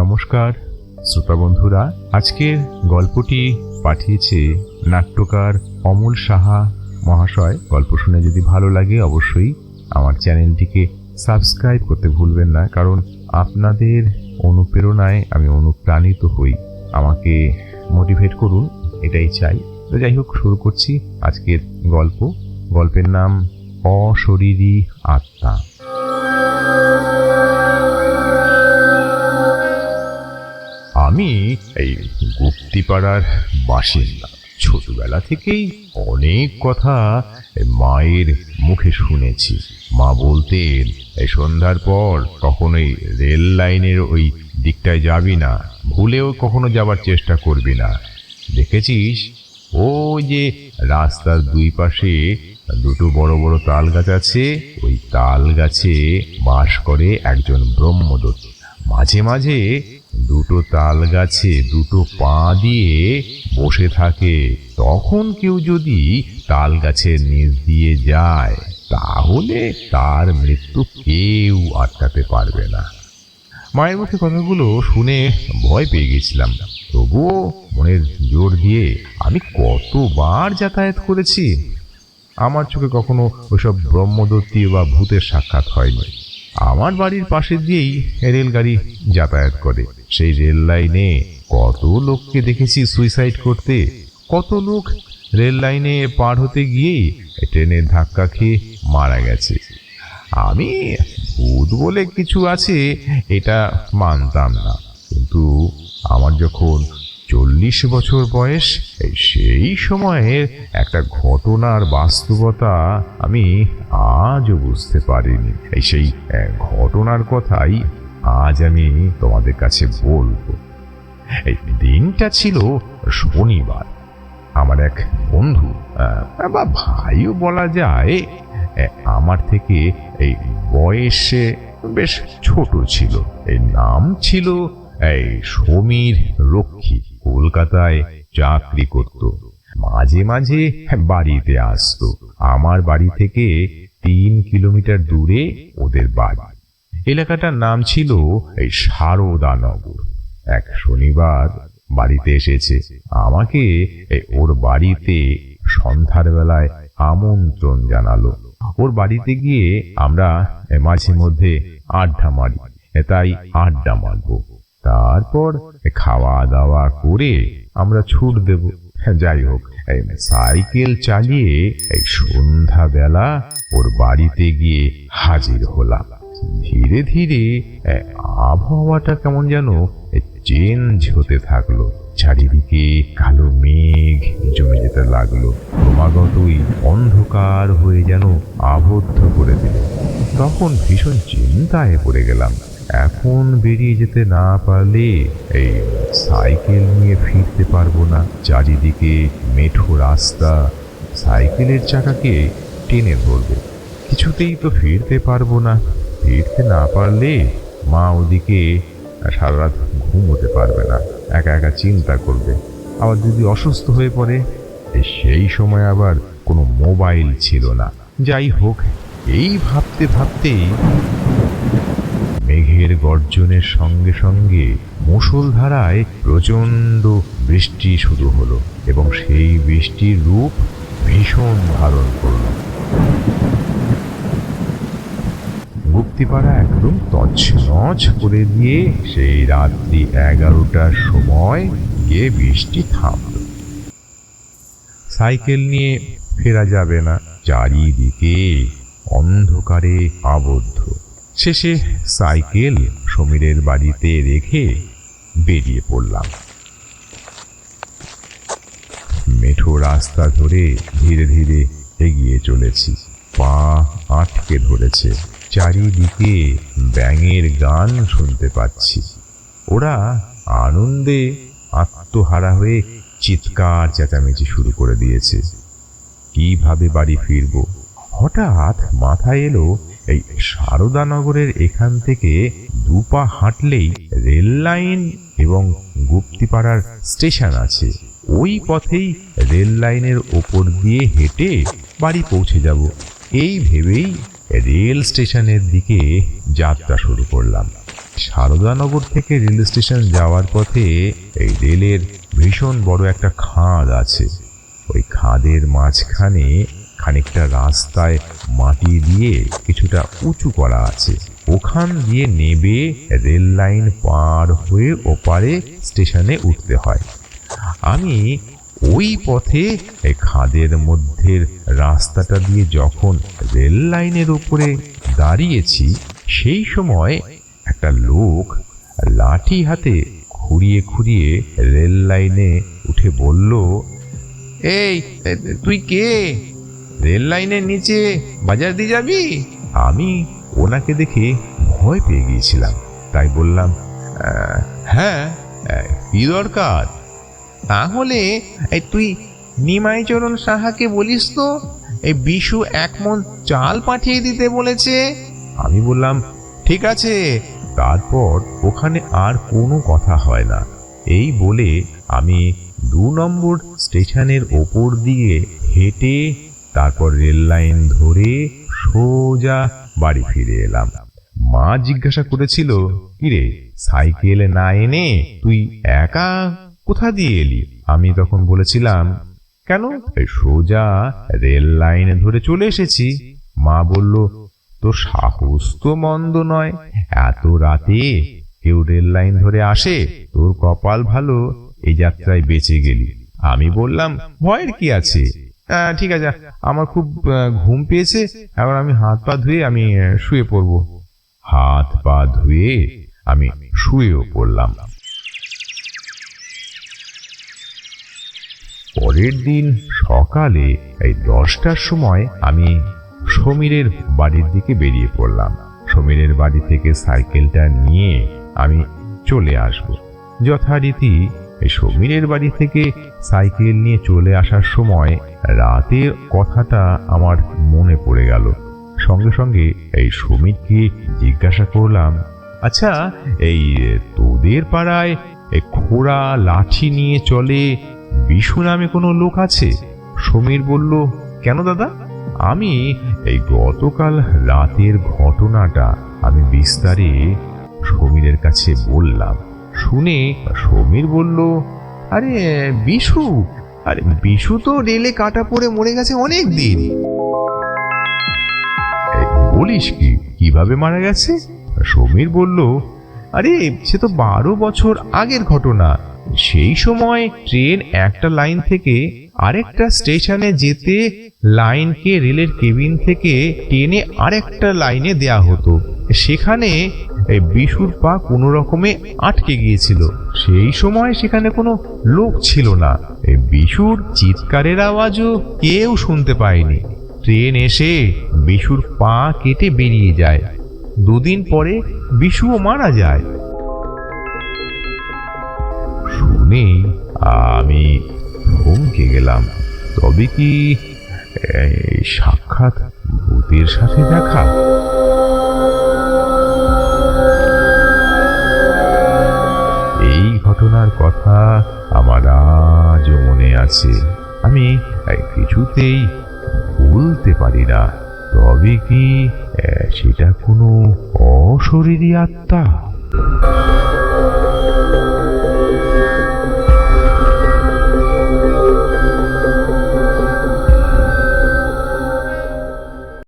নমস্কার, শ্রোতা বন্ধুরা, আজকের গল্পটি পাঠিয়েছে নাট্যকার অমল সাহা মহাশয়। গল্প শুনে যদি ভালো লাগে অবশ্যই আমার চ্যানেলটিকে সাবস্ক্রাইব করতে ভুলবেন না, কারণ আপনাদের অনুপ্রেরণায় আমি অনুপ্রাণিত হই। আমাকে মোটিভেট করুন, এটাই চাই। তো যাই হোক, শুরু করছি আজকের গল্প। গল্পের নাম অশরীরী আত্মা। গুপ্তিপাড়ার বাসিন্দা। ছোটবেলা থেকেই অনেক কথা মায়ের মুখে শুনেছি। মা বলতেন সন্ধ্যার পর কখনোই রেল লাইনের ওই দিকটায় যাবি না, ভুলেও কখনো যাবার চেষ্টা করবি না। দেখেছিস? ও যে রাস্তার দুই পাশে দুটো বড় বড় তাল গাছ আছে, ওই তাল গাছে বাস করে একজন ব্রহ্মদত্ত। মাঝে মাঝে দুটো তাল গাছে দুটো পা দিয়ে বসে থাকে। তখন কেউ যদি তাল গাছের নিচ দিয়ে যায়, তাহলে তার মৃত্যু কেউ আটকাতে পারবে না। মায়ের মুখে কথাগুলো শুনে ভয় পেয়ে গেছিলাম। তবুও মনের জোর দিয়ে আমি কতবার যাতায়াত করেছি। আমার চোখে কখনো ওইসব ব্রহ্মদত্তী বা ভূতের সাক্ষাৎ হয়নি। আমার বাড়ির পাশে দিয়েই রেলগাড়ি যাতায়াত করে। সেই রেল লাইনে কত লোককে দেখেছি সুইসাইড করতে। কত লোক রেল লাইনে পার হতে গিয়েই ট্রেনের ধাক্কা খেয়ে মারা গেছে। আমি ভূত বলে কিছু আছে, এটা মানতাম না। কিন্তু আমার যখন চল্লিশ বছর বয়স, সেই সময়ের একটা ঘটনার বাস্তবতা আমি আজও বুঝতে পারিনি। সেই ঘটনার কথাই আজ আমি তোমাদের কাছে বলব, এই দিনটা ছিল শনিবার। আমার এক বন্ধু বা ভাইও বলা যায় আমার থেকে এই বয়সে বেশ ছোট ছিল। এই নাম ছিল, এই সমীর রক্ষী। কলকাতায় চাকরি করত। মাঝে মাঝে বাড়িতে আসতো। আমার বাড়ি থেকে তিন কিলোমিটার দূরে ওদের বাড়ি। এলাকাটার নাম ছিল এই সারদানগর এক শনিবার বাড়িতে এসেছে। আমাকে ওর বাড়িতে সন্ধ্যার বেলায় আমন্ত্রণ জানালো। ওর বাড়িতে গিয়ে আমরা মাঝে মধ্যে আড্ডা মারি। তাই আড্ডা মারবো। তারপর খাওয়া দাওয়া করে আমরা ছুট দেব। হ্যাঁ, যাই হোক সাইকেল চালিয়ে সন্ধ্যাবেলা ওর বাড়িতে গিয়ে হাজির হলাম। ধীরে ধীরে আবহাওয়াটা কেমন যেন চেঞ্জ হতে থাকল। চারিদিকে কালো মেঘ জমে যেতে লাগল। ক্রমাগতই অন্ধকার হয়ে যেন আবদ্ধ করে দিল। তখন ভীষণ চিন্তায় পড়ে গেলাম। এখন বেরিয়ে যেতে না পারলে এই সাইকেল নিয়ে ফিরতে পারব না। চারিদিকে মেঠো রাস্তা। সাইকেলের চাকাকে টেনে ধরবে। কিছুতেই তো ফিরতে পারব না। ফিরতে না পারলে মা ওদিকে সারা রাত ঘুমোতে পারবে না, একা একা চিন্তা করবে। আবার যদি অসুস্থ হয়ে পড়ে সেই সময় আবার কোনো মোবাইল ছিল না। যাই হোক, এই ভাবতে ভাবতেই মেঘের গর্জনের সঙ্গে সঙ্গে মুষলধারায় প্রচণ্ড বৃষ্টি শুরু হলো এবং সেই বৃষ্টির রূপ ভীষণ ধারণ করল। গুপ্তিপাড়া একদম তছনছ করে দিয়ে সেই রাত্রি এগারোটার সময় গিয়ে বৃষ্টি থামল। সাইকেল নিয়ে ফেরা যাবে না, চারিদিকে অন্ধকারে আবদ্ধ। শেষে সাইকেল সমীরের বাড়িতে রেখে বেরিয়ে পড়লাম। মেঠো রাস্তা ধরে ধীরে ধীরে এগিয়ে চলেছি, পা আটকে ধরেছে। চারিদিকে ব্যাঙের গান শুনতে পাচ্ছি। ওরা আনন্দে আত্মহারা হয়ে চিৎকার চেঁচামেচি শুরু করে দিয়েছে। কীভাবে বাড়ি ফিরব? হঠাৎ মাথায় এলো এই সারদানগরের এখান থেকে দুপা হাঁটলেই রেল লাইন এবং গুপ্তিপাড়ার স্টেশন আছে। ওই পথেই রেল লাইনের ওপর দিয়ে হেঁটে বাড়ি পৌঁছে যাব। এই ভেবেই রেল স্টেশনের দিকে যাত্রা শুরু করলাম। সারদানগর থেকে রেল স্টেশন যাওয়ার পথে এই রেলের ভীষণ বড় একটা খাদ আছে। ওই খাদের মাঝখানে খানিকটা রাস্তায় মাটি দিয়ে কিছুটা উঁচু করা আছে। ওখান দিয়ে নেবে রেল লাইন পার হয়ে ওপারে স্টেশনে উঠতে হয়। আমি ওই পথে খাদের মধ্যের রাস্তাটা দিয়ে যখন রেল লাইনের উপরে দাঁড়িয়েছি সেই সময় একটা লোক লাঠি হাতে খুঁড়িয়ে খুঁড়িয়ে রেল লাইনে উঠে বলল এই তুই কে? রেল লাইনের নিচে বাজার দিয়ে যাবি? আমি ওনাকে দেখে ভয় পেয়ে গিয়েছিলাম। তাই বললাম "আহ, হ্যাঁ কি দরকার? তাহলে এই তুই নিমাইচরণ সাহাকে বলিস তো? এই বিশু এক মন চাল পাঠিয়ে দিতে বলেছে। আমি বললাম, ঠিক আছে। তারপর ওখানে আর কোনো কথা হয় না। এই বলে আমি দু নম্বর স্টেশনের ওপর দিয়ে হেঁটে, তারপর রেল লাইন ধরে সোজা বাড়ি ফিরে এলাম। মা জিজ্ঞাসা করেছিল, কিরে, সাইকেল না এনে তুই একা কোথা দিয়ে এলি? আমি তখন বলেছিলাম, কেন? সোজা রেল লাইনে ধরে চলে এসেছি। মা বলল, তোর সাহস তো মন্দ নয়। এত রাতে কেউ রেল লাইন ধরে আসে, তোর কপাল ভালো, এই যাত্রায় বেঁচে গেলি। আমি বললাম, ভয়ের কি আছে? ঠিক আছে, আমার খুব ঘুম পেয়েছে, এখন আমি হাত পা ধুয়ে আমি শুয়ে পড়ব। হাত পা ধুয়ে আমি শুয়েও পড়লাম। পরের দিন সকালে এই দশটার সময় আমি সমীরের বাড়ির দিকে বেরিয়ে পড়লাম। সমীরের বাড়ি থেকে সাইকেলটা নিয়ে আমি চলে আসব। যথারীতি সমীরের বাড়ি থেকে সাইকেল নিয়ে চলে আসার সময় রাতের কথাটা আমার মনে পড়ে গেল। সঙ্গে সঙ্গে এই সমীরকে জিজ্ঞাসা করলাম আচ্ছা এই তোদের পাড়ায় খোড়া লাঠি নিয়ে চলে বিশু নামে কোনো লোক আছে? সমীর বলল, কেন দাদা? আমি এই গতকাল রাতের ঘটনাটা আমি বিস্তারে সমীরের কাছে বললাম। শুনে সমীর বলল, আরে, বিশু? আরে, বিশু তো রেলে কাটা পড়ে মরে গেছে অনেক দিন। বলিস কি? কীভাবে মারা গেছে? সমীর বলল, আরে, সে তো বারো বছর আগের ঘটনা। সেই সময় ট্রেন একটা লাইন থেকে আরেকটা স্টেশনে যেতে লাইনকে রেলের কেবিন থেকে টেনে আরেকটা লাইনে দেয়া হতো। সেখানে বিশুর পা কোনো রকমে আটকে গিয়েছিল। সেই সময় সেখানে কোনো লোক ছিল না। বিশুর চিৎকারের আওয়াজও কেউ শুনতে পায়নি। ট্রেন এসে বিশুর পা কেটে বেরিয়ে যায়। দুদিন পরে বিশুও মারা যায়। শুনে আমি থমকে গেলাম। তবে কি সাক্ষাৎ ভূতের সাথে দেখা? এই ঘটনার কথা আমার আজও মনে আছে। আমি কিছুতেই ভুলতে পারি না। তবে কি সেটা কোনো অশরীরী আত্মা?